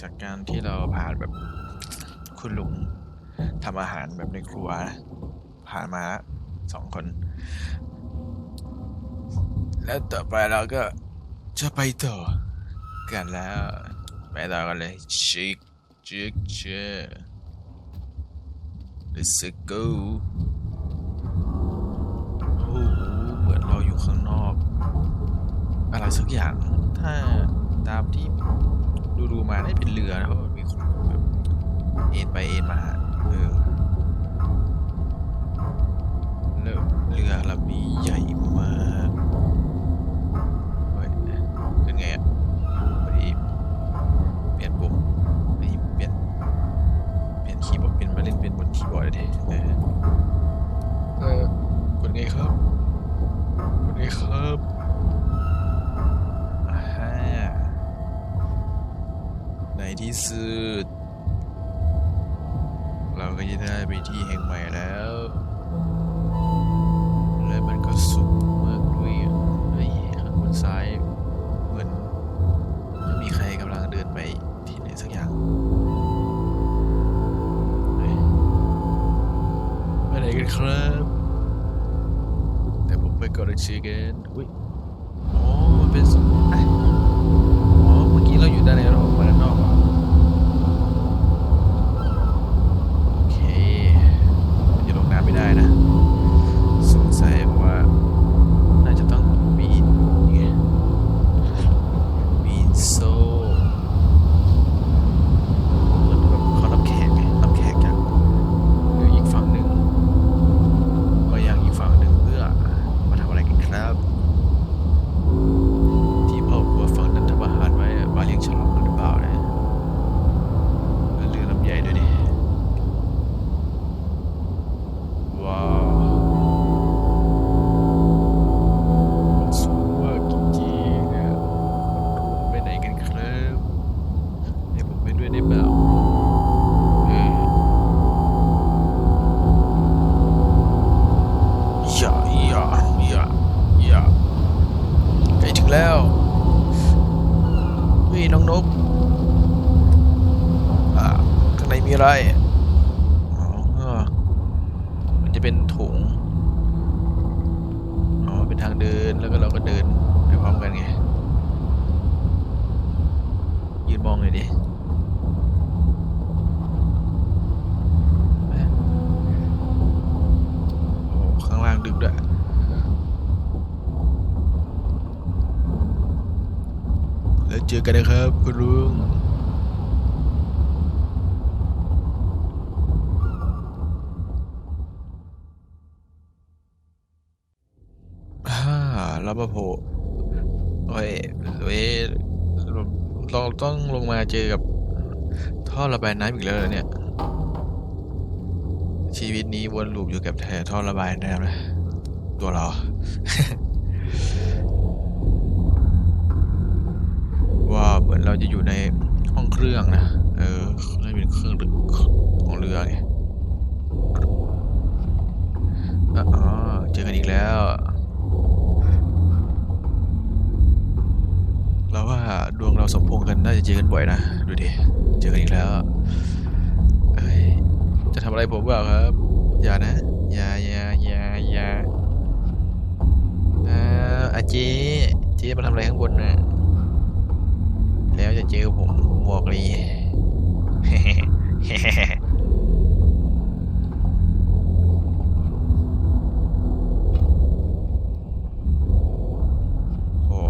จากการที่เราผ่านแบบคุณลุงทำอาหารแบบในครัว ผ่านมาสองคน แล้วต่อไปเราก็จะไปต่อกันแล้ว ไปต่อกันเลยชิคชิคเช Let's go โอ้โหเหมือนเราอยู่ข้างนอก อะไรสักอย่างถ้าตามที่ ดูดูๆมาได้เป็นเรือนะเพราะมันมีคนแบบเอ็นไปเอ็นมาเออแล้วเรือลำนี้ใหญ่ ครับ แต่ผมไปกดอีกทีกันอุ้ยอ๋อมันเป็นอ๋อเมื่อกี้เราอยู่ด้านในเราออกมาด้าน จะเป็นถุงอ๋อเป็นทางเดินแล้วก็เราก็เดินไปพร้อมกันไงยืนมองหน่อยดิโอ้ข้างล่างดึกด้วยแล้วเจอกันนะครับคุณลุงฮ่า เรามาโผล่โอ้ยเว้ยเราต้องลงมาเจอกับท่อระบายน้ำอีกแล้วเนี่ย ชีวิตนี้วนลูปอยู่กับแท่ท่อระบายน้ำนะตัวเรา ว่าเหมือนเราจะอยู่ในห้องเครื่องนะ เออน่าจะเป็นเครื่องของเรือไงอะอ๋อเจอกันอีกแล้ว เราว่าดวงเราสมพงกันน่าจะเจอกันบ่อยนะ ดูดิ เจอกันอีกแล้วจะทำอะไรผมเปล่าครับ อย่านะ อย่าอย่าอย่าอย่าอาอาเจเจมาทำอะไรข้างบนน่ะแล้วจะเจอผมบอกเลย โอ้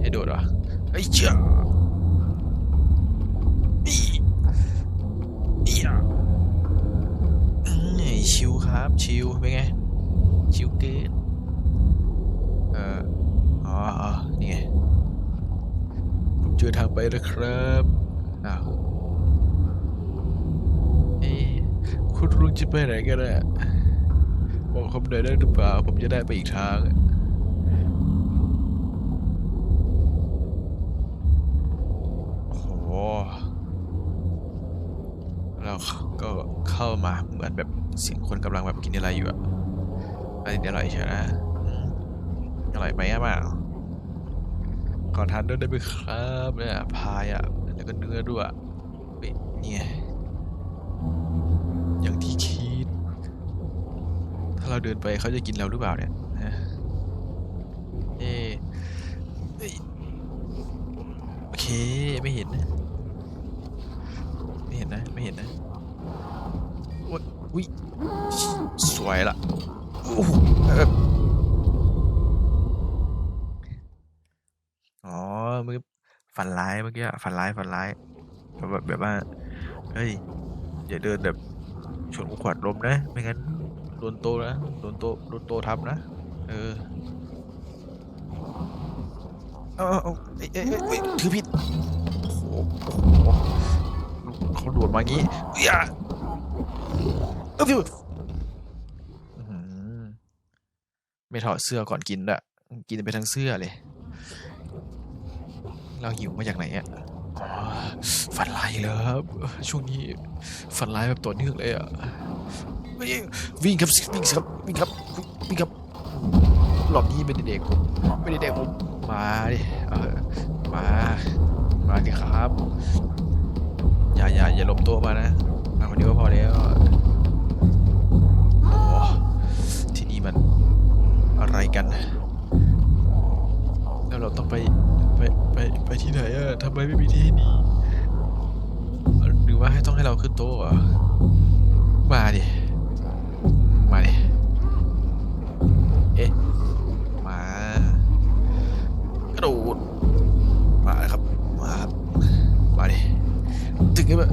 ให้โดดเหร อไอ้ยเจ้าอีอีอะชิวครับ ชิวเป็นไง ชิวเกินเอ่ออ๋ออนี่ไงผมเจอทางไปแล้วครับอ้าวเอ๊คุณลุงจะไปไหนกันอะบอกผมหน่อยได้หรือเปล่า ผมจะได้ไปอีกทางอะโอ้โห เรา ก็เข้ามาเหมือนแบบเสียงคนกำลังแบบกินอะไรอยู่อะอะไรอร่อยใช่ไหมอืมอร่อยไหมอะเปล่าขอทานด้วยได้ไหมครับเนี่ยพายอะแล้วก็เนื้อด้วยเฮ้ยเนี่ยอย่างที่คิด ถ้าเราเดินไปเขาจะกินเราหรือเปล่าเนี่ยเอ๊โอเคไม่เห็นนะ ไม่เห็นนะ ไม่เห็นนะโอ๊ยอุ้ย สวยละโอ้โหเอ่ออ๋อเมื่อฝันร้าย เมื่อกี้ฝันร้ายฝันร้ายแบบแบบว่าเฮ้ยอย่าเดินแบบชนกูขวัญลมนะ ไม่งั้นโดนโตนะโดนโตโดนโตทับนะเออเอาเอาเอ้ยเอ้ยเอ้ยเอ้ยถือผิดโอ้โหโอ้โหเขาโดดมางี้อย่าเออพี่ไม่ถอดเสื้อก่อนกินด้วยกินไปทั้งเสื้อเลย เราหิวมาจากไหนอะฝันร้ายอีกแล้วครับ ช่วงนี้ฝันร้ายแบบต่อเนื่องเลยอะวิ่งครับวิ่งครับวิ่งครับวิ่งครับหลอบนี้เป็นเด็กผมไม่ได้เด็กผมมาดิเออมามาดิครับ อย่าอย่าอย่าล้มต๊ะมานะมาคนเดียวก็พอแล้วโอ้ที่นี่มันอะไรกัน แล้วเราต้องไปไปไปไป ทำไมไม่มีที่ให้หนีหรือว่าให้ต้องให้เราขึ้นโต๊ะเหรอมาดิ มาดิ เอ๊ะ มากระโดดมาครับ มาครับ มาดิ ถึงไหม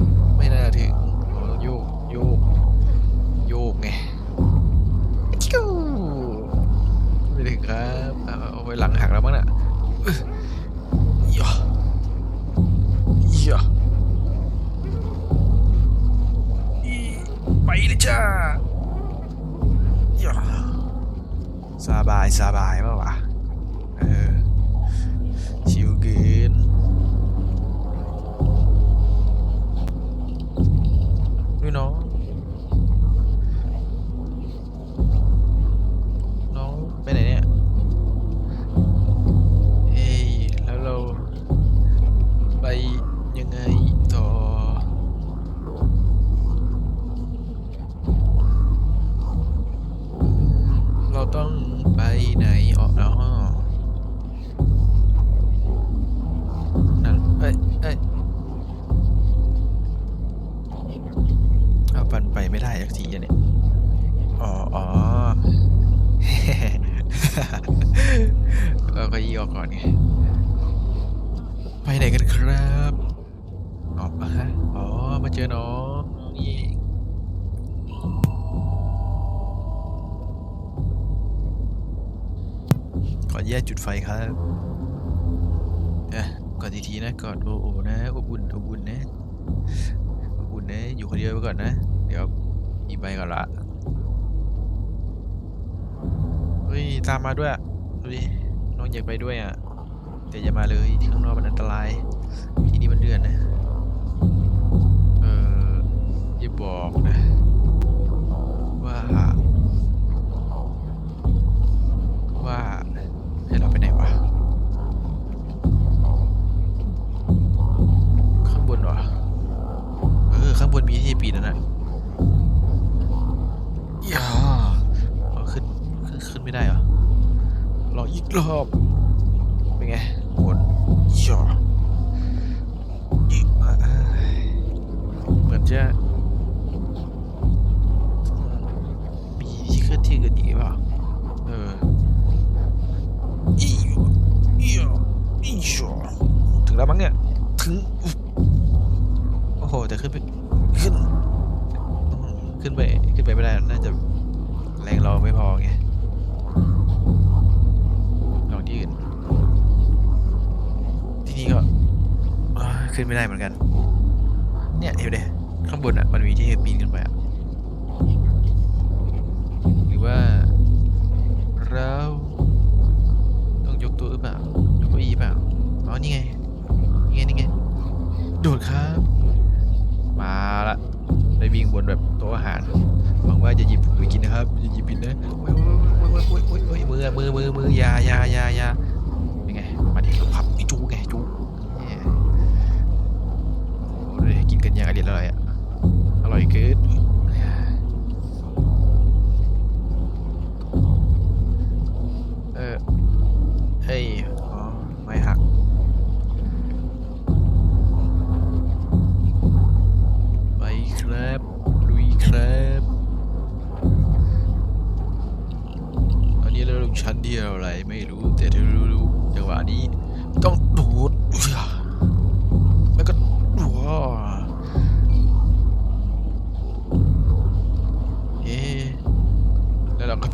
สบายสบายมาวะ ไปไม่ได้สักทีอะเนี่ยอ๋ออ๋อ เราก็ยี่ออกก่อนไง ไปไหนกันครับอ๋อฮะ อ๋อ มาเจอน้องนี่เองขอแยกจุดไฟครับอะกอดทีๆนะกอดโอโอนะอบอุ่นอบอุ่นนะอบอุ่นนะ อยู่คนเดียวไปก่อนนะ เดี๋ยว อีกไปก่อนละเฮ้ย ตามมาด้วยดูดิ น้องอยากไปด้วยอะ แต่อย่ามาเลยที่ข้างนอกมันอันตราย ที่นี่มันเดือนนะ เอออย่าบอกนะ ว่า ว่าให้เราไปไหนวะ ข้างบนเหรอเออ ข้างบนมีที่ปีนนั่นน่ะ ย่าเอาขึ้นขึ้นขึ้นไม่ได้เหรอลองอีกรอบเป็นไงโหดย่ออีกอะเหมือนจะ เหมือนกัน เนี่ยเห็นไหมข้างบนอะมันมีที่ให้ปีนขึ้นไปอะหรือว่าเราต้องยกตัวหรือเปล่ายกเก้าอี้เปล่าอ๋อนี่ไงนี่ไงนี่ไงโดดครับ มาละได้วิ่งบนแบบโต๊ะอาหารหวังว่าจะหยิบไปกินนะครับอย่าหยิบผิดนะโอ้ยโอ้ยโอ้ยโอ้ยโอ้ยมือมือมือมือยายายายา อร่อยอะ อร่อยคือเออเฮ้ยอ๋อไม่หักไปครับลุยครับอันนี้เราลงชั้นเดียวอะไรไม่รู้แต่ถ้ารู้จังหวะนี้ต้อง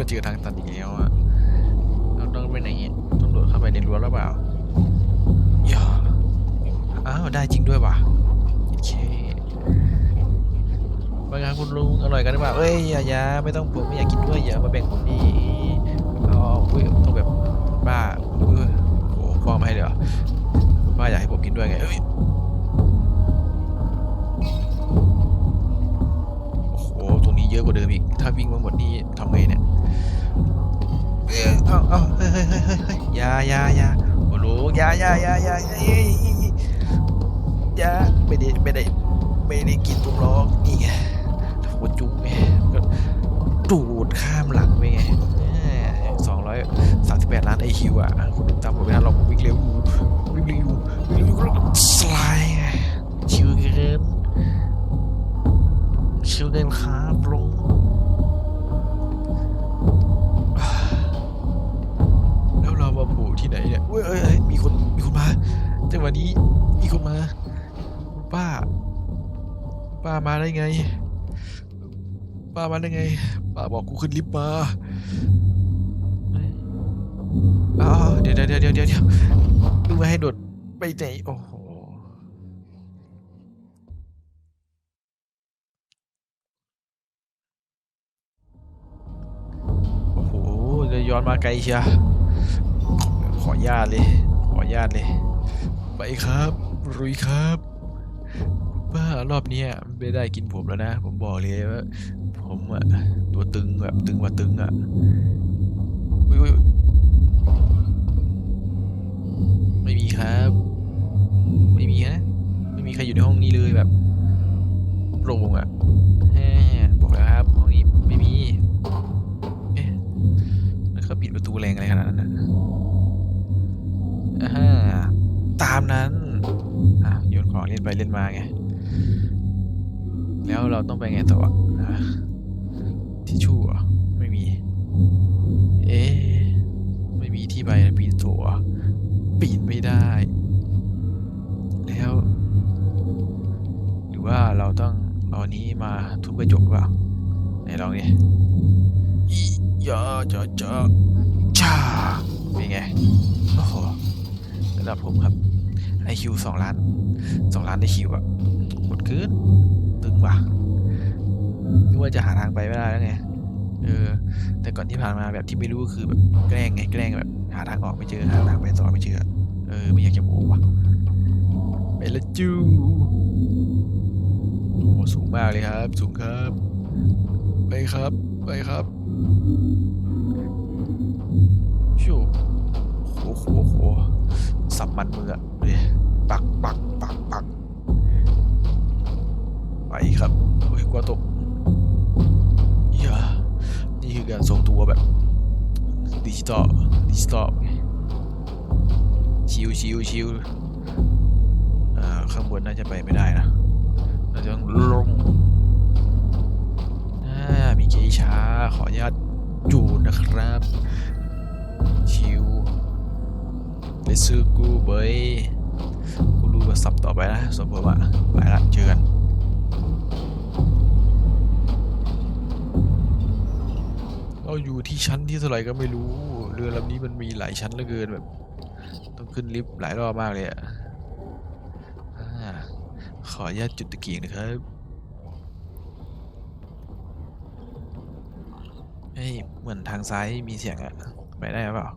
ก็เจอทางตันอีกแล้วอะเราต้องไปไหนต้องโดดเข้าไปในรั้วหรือเปล่าอย่าอ้าวได้จริงด้วยว่ะโอเคว่าไงคุณลุงอร่อยกันหรือเปล่าเอ้ยอย่าอย่าไม่ต้องผมไม่อยากกินด้วยอย่ามาแบ่งผมดีอ๋ออุ้ยต้องแบบบ้าอุ้ยโอ้โหพ่อมาให้เลยเหรอคุณป้าอยากให้ผมกินด้วยไงเอ้ยโอ้โหตรงนี้เยอะกว่าเดิมอีก ถ้าวิ่งมาหมดนี่ทำไงเนี่ยเอ้ยเอาเอาเฮ้ยเฮ้ยเฮ้ยเฮ้ยเฮ้ยยายายาโอ้โหยายายายายอยาไม่ได้ไม่ได้ไม่ได้กินตรงล้อกนี่ไงหัวจุ้งไงก็ดูดข้ามหลังไปไงสองร้อยสามสิบแปดล้านไอคิวอะคุณจำผมไม่ได้หรอกผมวิ่งเร็วอยู่วิ่งเร็วอยู่วิ่งเร็วก็สไลด์ไงชิวเกินชิวเกินครับลง มาโผล่ที่ไหนเนี่ยเว้ยเอ้ยเอ้ยมีคนมีคนมาจังหวะนี้มีคนมาป้า ป้ามาได้ไง ป้ามาได้ไง ป้าบอกกูขึ้นลิฟต์มาอ้าวเดี๋ยวเดี๋ยวเดี๋ยวเดี๋ยวเดี๋ยวดูมาให้โดดไปไหนโอ้โหโอ้โหจะย้อนมาไกลเชียข ออนุญาตเลย ขออนุญาตเลย ไปครับรุยครับป้ารอบนี้ไม่ได้กินผมแล้วนะ ผมบอกเลยว่า ผมอะตัวตึงแบบตึงกว่าตึงอะไม่มีครับ ไม่มีนะไม่มีใครอยู่ในห้องนี้เลยแบบโปร่งอะบอกแล้วครับห้องนี้ไม่มี เอ๊ะแล้วเขาปิดประตูแรงอะไรขนาดนั้นนะ อ่าฮะตามนั้นอะโยนของเล่นไปเล่นมาไง แล้วเราต้องไปไงต่ออะอะทิชชู่เหรอไม่มี เอ๊ไม่มีที่ไปปีนตัวปีนไม่ได้ แล้ว หรือว่าเราต้องเอานี้มาทุบกระจกเปล่าไหนลองดิอียาจ้าจ้าจ้าเป็นไงโอ้โห ระดับผมครับ IQ สองล้านสองล้านได้คิวอะหมดเกินตึงว่ะนึกว่าจะหาทางไปไม่ได้แล้วไงเออ แต่ก่อนที่ผ่านมาแบบที่ไม่รู้ก็คือแบบแกล้งไงแกล้งแบบ หาทางออกไม่เจอหาทางไปต่อไม่เจอเออไม่อยากจะโม้ว่ะไปละจูโอ้สูงมากเลยครับ สูงครับ ไปครับ ไปครับ มันมืออะปักปักปักปักไปครับโอ้ยกลัวตกเหี้ยนี่คือการทรงตัวแบบดิจิตอลดิจิตอลชิวชิวชิวอ่าข้างบนน่าจะไปไม่ได้นะน่าจะต้องลงอ่ามีเกช้าขออนุญาตจูนนะครับ เลซูกูเบยกูรู้ว่าสับต่อไปนะสมมติว่าไปละเจอกันเราอยู่ที่ชั้นที่เท่าไหร่ก็ไม่รู้ เรือลำนี้มันมีหลายชั้นเหลือเกินแบบ ต้องขึ้นลิฟต์หลายรอบมากเลยอะขออนุญาตจุดตะเกียงนะครับเฮ้ยเหมือนทางซ้ายมีเสียงอะไปได้หรือเปล่า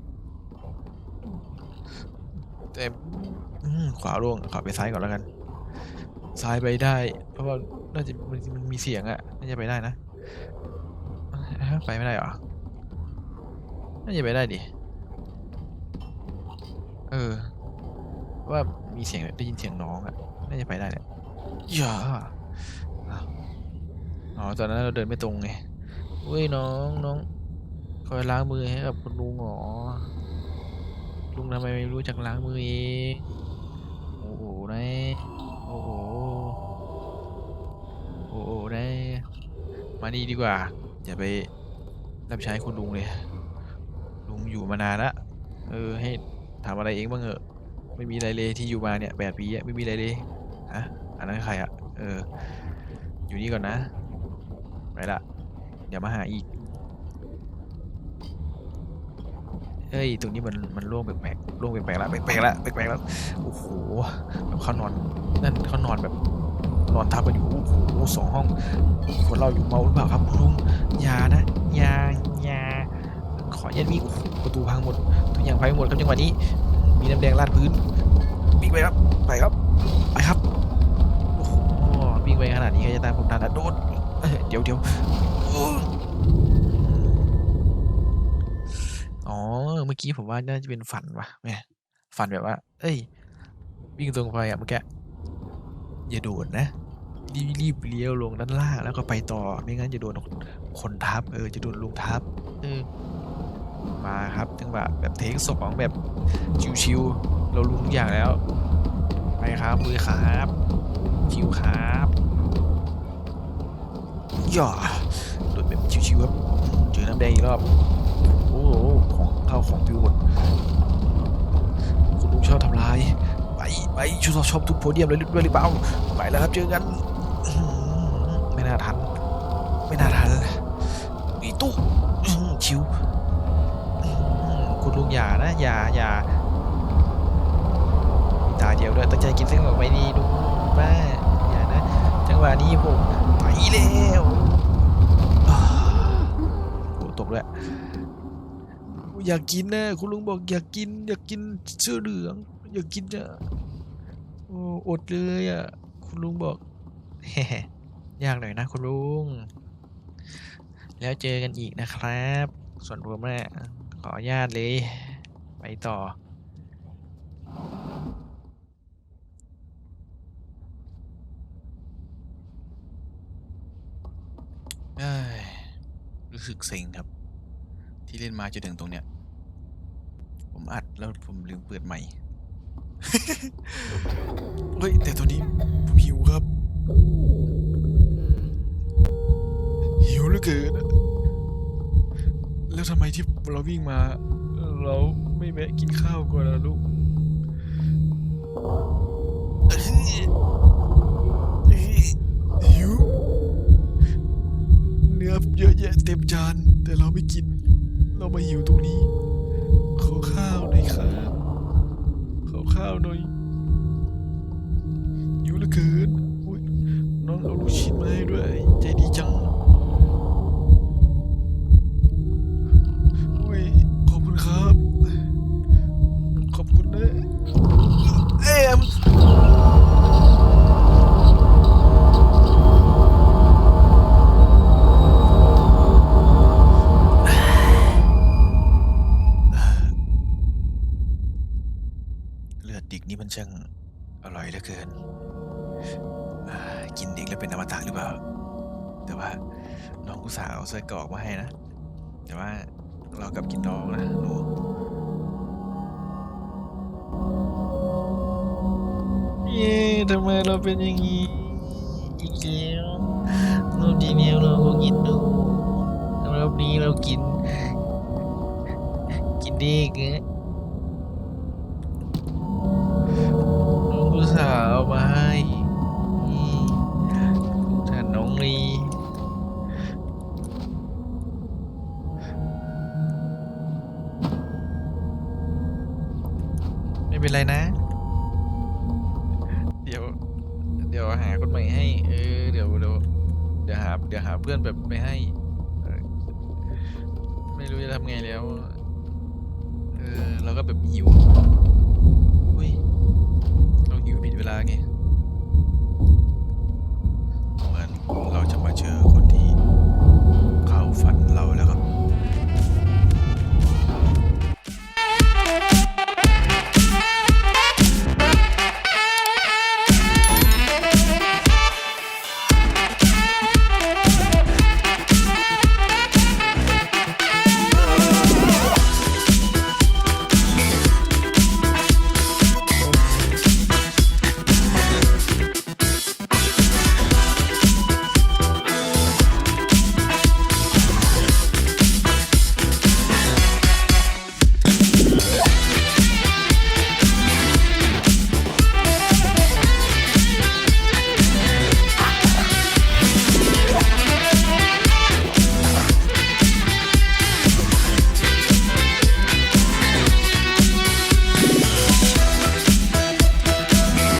แต่อืมขวาลงขอไปซ้ายก่อนแล้วกัน ซ้ายไปได้ เพราะว่าน่าจะมันมันมีเสียงอะน่าจะไปได้นะเอ้าไปไม่ได้เหรอน่าจะไปได้ดิเออ ว่ามีเสียงได้ยินเสียงน้องอะน่าจะไปได้แหละอย่าอ้าวอ๋อตอนนั้นเราเดินไม่ตรงไงเว้ยน้องน้องคอยล้างมือให้กับคุณลุงเหรอ ลุงทำไมไม่รู้จักล้างมือเองโอ้โหนายโอ้โหโอ้โหนายมานี่ดีกว่าอย่าไปรับใช้คุณลุงเลยลุงอยู่มานานละเออให้ทำอะไรเองบ้างเถอะไม่มีอะไรเลยที่อยู่มาเนี่ยแปดปีอะไม่มีอะไรเลยฮะอันนั้นใครอะเออ อยู่นี่ก่อนนะไปละอย่ามาหาอีก เอ้ย ตรงนี้มันมันโล่งแปลกๆโล่งแปลกๆแล้วแปลกๆแล้วแปลกๆแล้ว โอ้โหแบบเขานอน นั่นเขานอนแบบ นอนทับกันอยู่ โอ้โหสองห้องคนเราอยู่เมาหรือเปล่าครับคุณลุงยานะยายาขอยันมีประตูพังหมด ทุกอย่างพังหมดครับจังหวะนี้ มีน้ำแดงราดพื้นวิ่งไปครับ ไปครับ ไปครับ โอ้โหวิ่งไปขนาดนี้ก็จะตามผมทันนะโดนเดี๋ยวเดี๋ยวอื้ออ๋อ เมื่อกี้ผมว่าน่าจะเป็นฝันว่ะแม่ฝันแบบว่า เอ้ย วิ่งตรงไปอะเมื่อกี้อย่าโดดนะรีบรีบเลี้ยวลงด้านล่างแล้วก็ไปต่อ ไม่งั้นจะโดนคนทับ เออ จะโดนลุงทับเออมาครับจังหวะแบบเทคสองแบบชิวๆเรารู้ทุกอย่างแล้ว ไปครับมือครับชิวครับย่าโดดแบบชิวๆครับเจอน้ำแดงอีกรอบ อ้โหของเข้าของปิวหมดคุณลุงชอบทำลาย ไปไปชอบชอบทุกโพเดียมเลยด้วยหรือเปล่าไปแล้วครับเจอกันไม่น่าทัน ไม่น่าทันอีตู้ชิวคุณลุงอย่านะอย่าอย่ามีตาเดียวด้วยตั้งใจกินเส้นออกไปดีดูป้าอย่านะ จังหวะนี้ผมไปแล้วตกด้วย อยากกินนะคุณลุงบอกอยากกิน อยากกินเสื้อเหลือง อยากกินอะโอ้อดเลยอะ คุณลุงบอกยากหน่อยนะคุณลุง แล้วเจอกันอีกนะครับ ส่วนผมนะขออนุญาตเลย ไปต่อเอ้ยรู้สึกเซ็งครับ ที่เล่นมาจนถึงตรงเนี้ย ผมอัดแล้วผมลืมเปิดใหม่ เฮ้ย แต่ตัวนี้ผมหิวครับ หิวเหลือเกิน แล้วทำไมที่เราวิ่งมา เราไม่แวะกินข้าวก่อนล่ะลูกหิวเนื้อเยอะแยะเต็มจาน แต่เราไม่กิน เรามาหิวตรงนี้ แต่ว่าน้องอุตส่าห์เอาไส้กรอกมาให้นะ แต่ว่าเรากลับกินน้องนะหนูเย้ทำไมเราเป็นอย่างนี้อีกแล้วรอบที่แล้วเราก็กินหนูรอบนี้เรากิน กินดิกเงี้น้องผู้สาวเอามาให้ท่านน้องลี ม่เป็นไรนะ เดี๋ยว เดี๋ยวหาคนใหม่ให้ เออ เดี๋ยวเดี๋ยวเดี๋ยวหา เดี๋ยวหาเพื่อนแบบไม่ให้ไม่รู้จะทำไงแล้ว เออเราก็แบบหิวอุ้ยเราหิวผิดเวลาไง เหมือนเราจะมาเจอคนที่เขาฝันเราแล้วก็